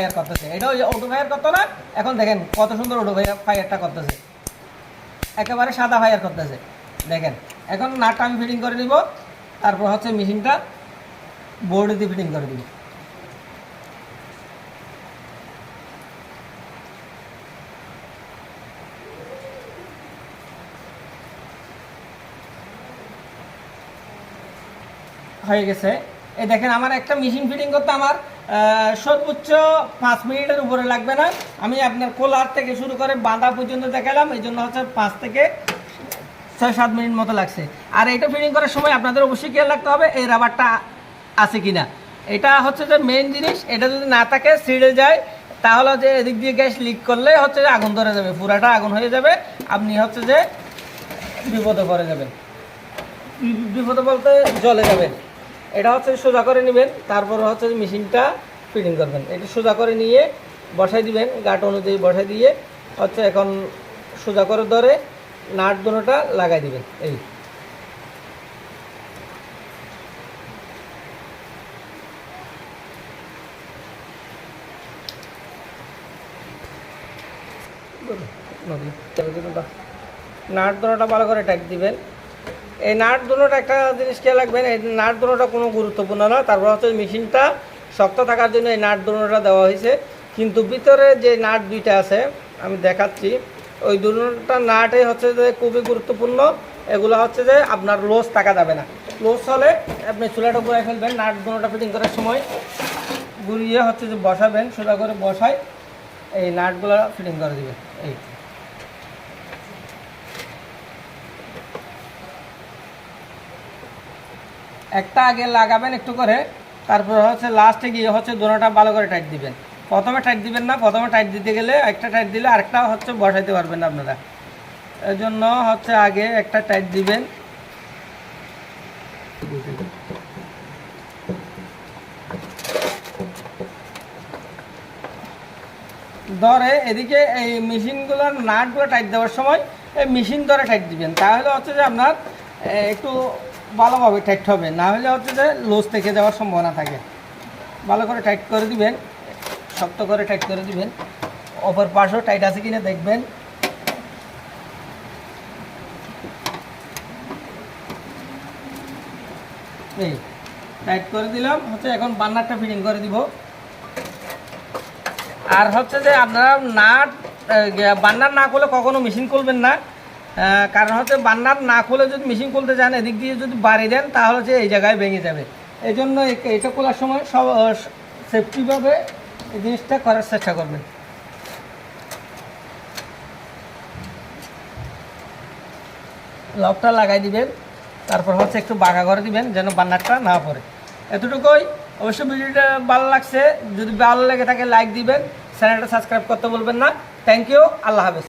Fire করতেছে। Auto fire করতো না, এখন দেখেন কত সুন্দর অটো ফায়ারটা করতেছে। একেবারে সাদা ফায়ার করতেছে। দেখেন, এখন নাটটা আমি ফিটিং করে দিব তারপর হচ্ছে মেশিনটা দিয়ে ফিটিং করে দিব। হয়ে গেছে। এই দেখেন, আমার একটা মেশিন ফিটিং করতে আমার সর্বোচ্চ পাঁচ মিনিটের উপরে লাগবে না। আমি আপনার কোলার থেকে শুরু করে বাঁধা পর্যন্ত দেখালাম, এই জন্য হচ্ছে পাঁচ থেকে ছয়, সাত মিনিট মতো লাগছে। আর এটা ফিটিং করার সময় আপনাদের অবশ্যই খেয়াল রাখতে হবে, এই রাবারটা আছে কি না এটা হচ্ছে যে মেন জিনিস, এটা যদি না থাকে, ছিঁড়ে যায়। তাহলে যে এদিক দিয়ে গ্যাস লিক করলে হচ্ছে যে আগুন ধরে যাবে, পুরাটা আগুন হয়ে যাবে। আপনি হচ্ছে যে বিপদে পড়ে যাবেন। বিপদে বলতে জলে যাবেন এটা হচ্ছে সোজা করে নেবেন, তারপর হচ্ছে মেশিনটা ফিটিং করবেন। এটা সোজা করে নিয়ে বসাই দিবেন, গাট অনুযায়ী বসাই দিয়ে হচ্ছে এখন সোজা করে ধরে নাট দুটোটা লাগাই দিবেন, এই। নাট দুটোটা ভালো করে টাইট দিবেন। এই নাট দুটোটা একটা জিনিস খেয়াল রাখবেন, এই নাট দুটোটা কোনো গুরুত্বপূর্ণ না। তারপর হচ্ছে মেশিনটা শক্ত থাকার জন্য এই নাট দুটোটা দেওয়া হয়েছে। কিন্তু ভিতরে যে নাট দুইটা আছে, আমি দেখাচ্ছি, ওই দুটোটা নাটই হচ্ছে যে খুবই গুরুত্বপূর্ণ। এগুলো হচ্ছে যে আপনার লোস থাকা যাবে না। লোস হলে আপনি চুলাটা ঘুরাই ফেলবেন নাট দুটোটা ফিটিং করার সময় ঘুরিয়ে হচ্ছে যে বসাবেন সোজা করে বসাই এই নাটগুলো ফিটিং করে দেবেন। এই। একটা আগে লাগাবেন একটু করে, তারপর হচ্ছে লাস্টে গিয়ে হচ্ছে দোনোটা ভালো করে টাইট দিবেন। প্রথমে টাইট দিবেন না, প্রথমে টাইট দিতে গেলে একটা টাইট দিলে আরেকটা হচ্ছে বসাইতে পারবেন আপনারা। এর জন্য হচ্ছে আগে একটা টাইট দিবেন। ধরে এদিকে এই মেশিনগুলোর নাটগুলো টাইট দেওয়ার সময় এই মেশিন ধরে টাইট দিবেন। তাহলে হচ্ছে যে আপনার একটু ভালোভাবে টাইট হবে। না হলে হচ্ছে যে লোজ থেকে যাওয়ার সম্ভাবনা থাকে। ভালো করে টাইট করে দিবেন, শক্ত করে টাইট করে দিবেন। অপর পাশেও টাইট আছে কিনা দেখবেন। এই টাইট করে দিলাম, হচ্ছে এখন বান্নারটা ফিটিং করে দিব। আর হচ্ছে যে আপনারা নাট বান্নার না করলে কখনো মেশিন খুলবেন না। কারণ হচ্ছে বান্নার না খুলে যদি মেশিন খুলতে যান এদিক দিয়ে যদি বাড়ি দেন, তাহলে হচ্ছে এই জায়গায় ভেঙে যাবে। এই জন্য এটা খোলার সময় সব সেফটিভাবে এই জিনিসটা করার চেষ্টা করবেন। লকটা লাগাই দিবেন, তারপর হচ্ছে একটু বাঁকা করে দিবেন যেন বান্নারটা না পড়ে। এতটুকুই। অবশ্যই ভিডিওটা ভালো লাগছে। যদি ভালো লেগে থাকে লাইক দিবেন। চ্যানেলটা সাবস্ক্রাইব করতে বলবেন না। থ্যাংক ইউ আল্লাহ হাফেজ।